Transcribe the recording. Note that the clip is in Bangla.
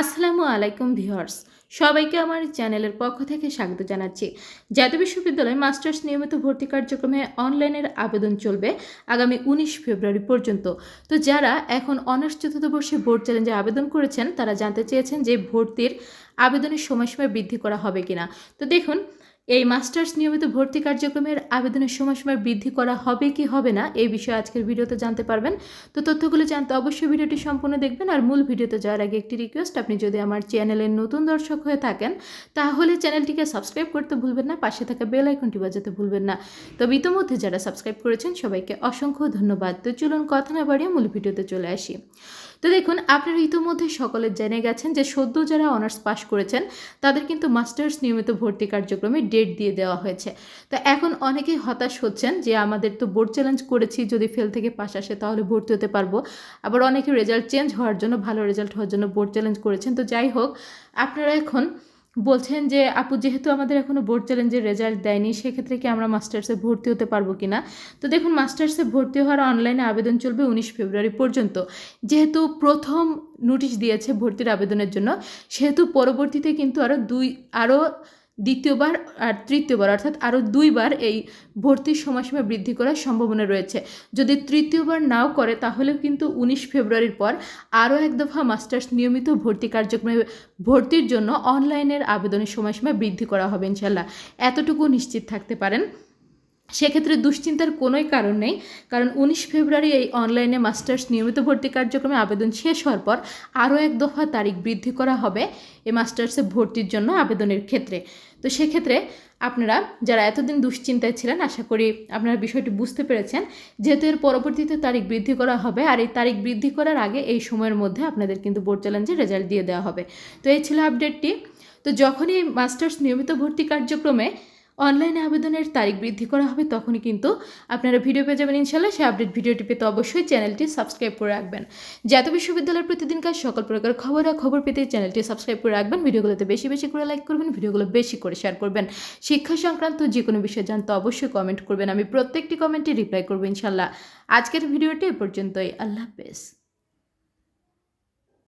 আসসালামু আলাইকুম ভিউয়ার্স। সবাইকে আমার চ্যানেলের পক্ষ থেকে স্বাগত জানাচ্ছি। জাতীয় বিশ্ববিদ্যালয়ে মাস্টার্স নিয়মিত ভর্তি কার্যক্রমে অনলাইনের আবেদন চলবে আগামী উনিশ ফেব্রুয়ারি পর্যন্ত। তো যারা এখন অনার্স চতুর্থ বর্ষে বোর্ড চ্যালেঞ্জে আবেদন করেছেন, তারা জানতে চেয়েছেন যে ভর্তির আবেদনের সময়সীমা বৃদ্ধি করা হবে কিনা। তো দেখুন এই মাস্টার্স নিয়মিত ভর্তি কার্যক্রমের আবেদনের সময়সীমা বৃদ্ধি করা হবে কি হবে না এই বিষয়ে আজকের ভিডিওতে জানতে পারবেন। তো তথ্যগুলো জানতে অবশ্যই ভিডিওটি সম্পূর্ণ দেখবেন আর মূল ভিডিওতে যাওয়ার আগে একটি রিকোয়েস্ট আপনি যদি আমার চ্যানেলের নতুন দর্শক হয়ে থাকেন, তাহলে চ্যানেলটিকে সাবস্ক্রাইব করতে ভুলবেন না, পাশে থাকা বেল আইকনটি বাজাতে ভুলবেন না। তবে ইতোমধ্যে যারা সাবস্ক্রাইব করেছেন, সবাইকে অসংখ্য ধন্যবাদ। তো চলুন কথা না বাড়িয়ে মূল ভিডিওতে চলে আসি। তো দেখুন, আপনারা ইতিমধ্যে সকলে জেনে গেছেন যে সদ্য যারা অনার্স পাশ করেছেন, তাদের কিন্তু মাস্টার্স নিয়মিত ভর্তি কার্যক্রমে ডেট দিয়ে দেওয়া হয়েছে। তো এখন অনেকেই হতাশ হচ্ছেন যে আমাদের তো বোর্ড চ্যালেঞ্জ করেছি, যদি ফেল থেকে পাশ আসে তাহলে ভর্তি হতে পারব। আবার অনেকে রেজাল্ট চেঞ্জ হওয়ার জন্য, ভালো রেজাল্ট হওয়ার জন্য বোর্ড চ্যালেঞ্জ করেছেন। তো যাই হোক, আপনারা এখন বলছেন যে, আপু, যেহেতু আমাদের এখনও বোর্ড চ্যালেঞ্জের রেজাল্ট দেয়নি, সেক্ষেত্রে কি আমরা মাস্টার্সে ভর্তি হতে পারব কি না তো দেখুন মাস্টার্সে ভর্তি হওয়ার অনলাইনে আবেদন চলবে উনিশ ফেব্রুয়ারি পর্যন্ত। যেহেতু প্রথম নোটিশ দিয়েছে ভর্তির আবেদনের জন্য, সেহেতু পরবর্তীতে কিন্তু আরও দুই আরও দ্বিতীয়বার আর তৃতীয়বার, অর্থাৎ আরও দুইবার এই ভর্তির সময়সীমা বৃদ্ধি করার সম্ভাবনা রয়েছে। যদি তৃতীয়বার নাও করে, তাহলেও কিন্তু উনিশ ফেব্রুয়ারির পর আরও এক দফা মাস্টার্স নিয়মিত ভর্তি কার্যক্রমে ভর্তির জন্য অনলাইনের আবেদনের সময়সীমা বৃদ্ধি করা হবে ইনশাল্লাহ এতটুকু নিশ্চিত থাকতে পারেন। সেক্ষেত্রে দুশ্চিন্তার কোনোই কারণ নেই, কারণ উনিশ ফেব্রুয়ারি এই অনলাইনে মাস্টার্স নিয়মিত ভর্তি কার্যক্রমে আবেদন শেষ হওয়ার পর আরও এক দফা তারিখ বৃদ্ধি করা হবে এই মাস্টার্সে ভর্তির জন্য আবেদনের ক্ষেত্রে। তো সেক্ষেত্রে আপনারা যারা এতদিন দুশ্চিন্তায় ছিলেন, আশা করি আপনারা বিষয়টি বুঝতে পেরেছেন, যেহেতু এর পরবর্তীতে তারিখ বৃদ্ধি করা হবে আর এই তারিখ বৃদ্ধি করার আগে এই সময়ের মধ্যে আপনাদের কিন্তু বোর্ড চ্যালেঞ্জের রেজাল্ট দিয়ে দেওয়া হবে। তো এই ছিল আপডেটটি তো যখনই মাস্টার্স নিয়মিত ভর্তি কার্যক্রমে অনলাইনে আবেদনের তারিখ বৃদ্ধি করা হবে, তখনই কিন্তু আপনারা ভিডিও পেয়ে যাবেন। ইনশাল্লাহ সেই আপডেট ভিডিওটি পেতে অবশ্যই চ্যানেলটি সাবস্ক্রাইব করে রাখবেন। জাতীয় বিশ্ববিদ্যালয়ের প্রতিদিনকার সকল প্রকার খবর খবর পেতে চ্যানেলটি সাবস্ক্রাইব করে রাখবেন। ভিডিওগুলোতে বেশি বেশি করে লাইক করবেন, ভিডিওগুলো বেশি করে শেয়ার করবেন। শিক্ষা সংক্রান্ত যে কোনো বিষয় জানতে অবশ্যই কমেন্ট করবেন। আমি প্রত্যেকটি কমেন্টে রিপ্লাই করব ইনশাল্লাহ আজকের ভিডিওটি এ পর্যন্তই। আল্লাহ হাফেজ।